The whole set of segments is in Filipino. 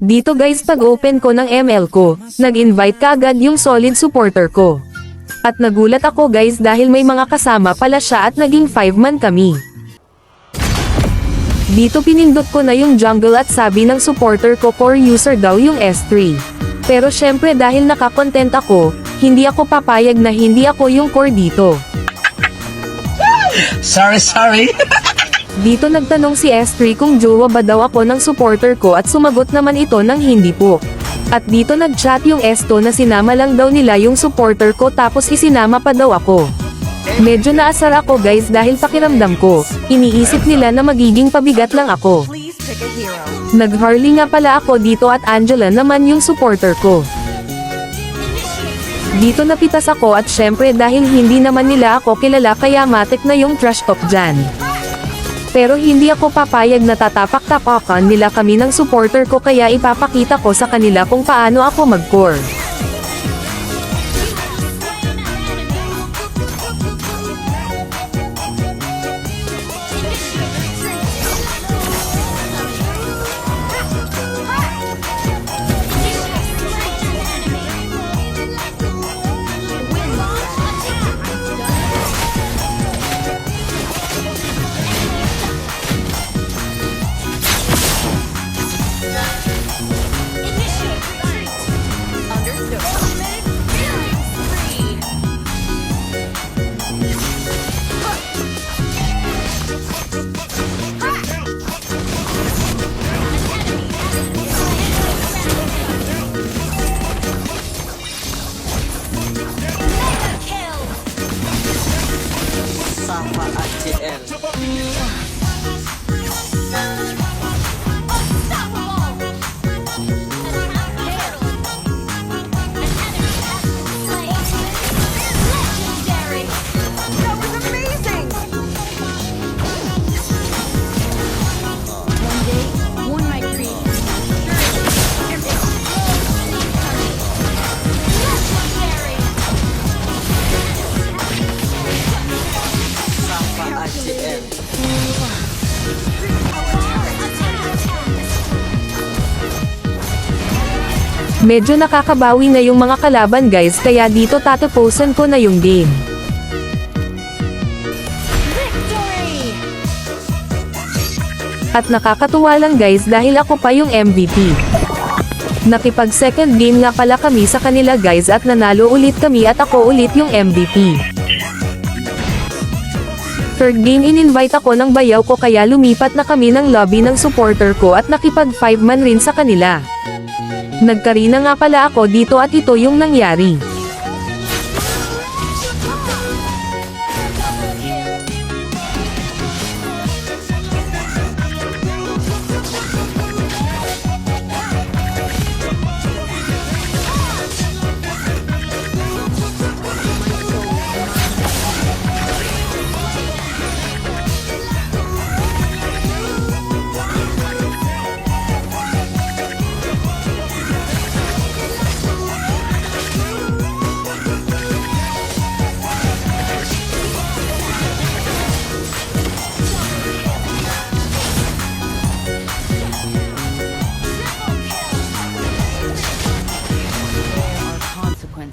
Dito guys pag open ko ng ML ko, nag-invite ka agad yung solid supporter ko. At nagulat ako guys dahil may mga kasama pala siya at naging 5 man kami. Dito pinindot ko na yung jungle at sabi ng supporter ko core user daw yung S3. Pero syempre dahil nakakontent ako, hindi ako papayag na hindi ako yung core dito. Sorry, sorry. Dito nagtanong si S3 kung jowa ba daw ako ng supporter ko at sumagot naman ito ng hindi po. At dito nagchat yung Esto na sinama lang daw nila yung supporter ko tapos isinama pa daw ako. Medyo naasar ako guys dahil pakiramdam ko, iniisip nila na magiging pabigat lang ako. Nag-Harley nga pala ako dito at Angela naman yung supporter ko. Dito napitas ako at syempre dahil hindi naman nila ako kilala kaya matik na yung trash talk dyan. Pero hindi ako papayag na tatapak-tapakan nila kami ng supporter ko kaya ipapakita ko sa kanila kung paano ako mag-core. At Medyo nakakabawi na yung mga kalaban guys kaya dito tatapusan ko na yung game. At nakakatuwa lang guys dahil ako pa yung MVP. Nakipag second game nga pala kami sa kanila guys at nanalo ulit kami at ako ulit yung MVP. Third game in-invite ako ng bayaw ko kaya lumipat na kami ng lobby ng supporter ko at nakipag 5 man rin sa kanila. Nagkarina nga pala ako dito at ito yung nangyari.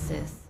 analysis.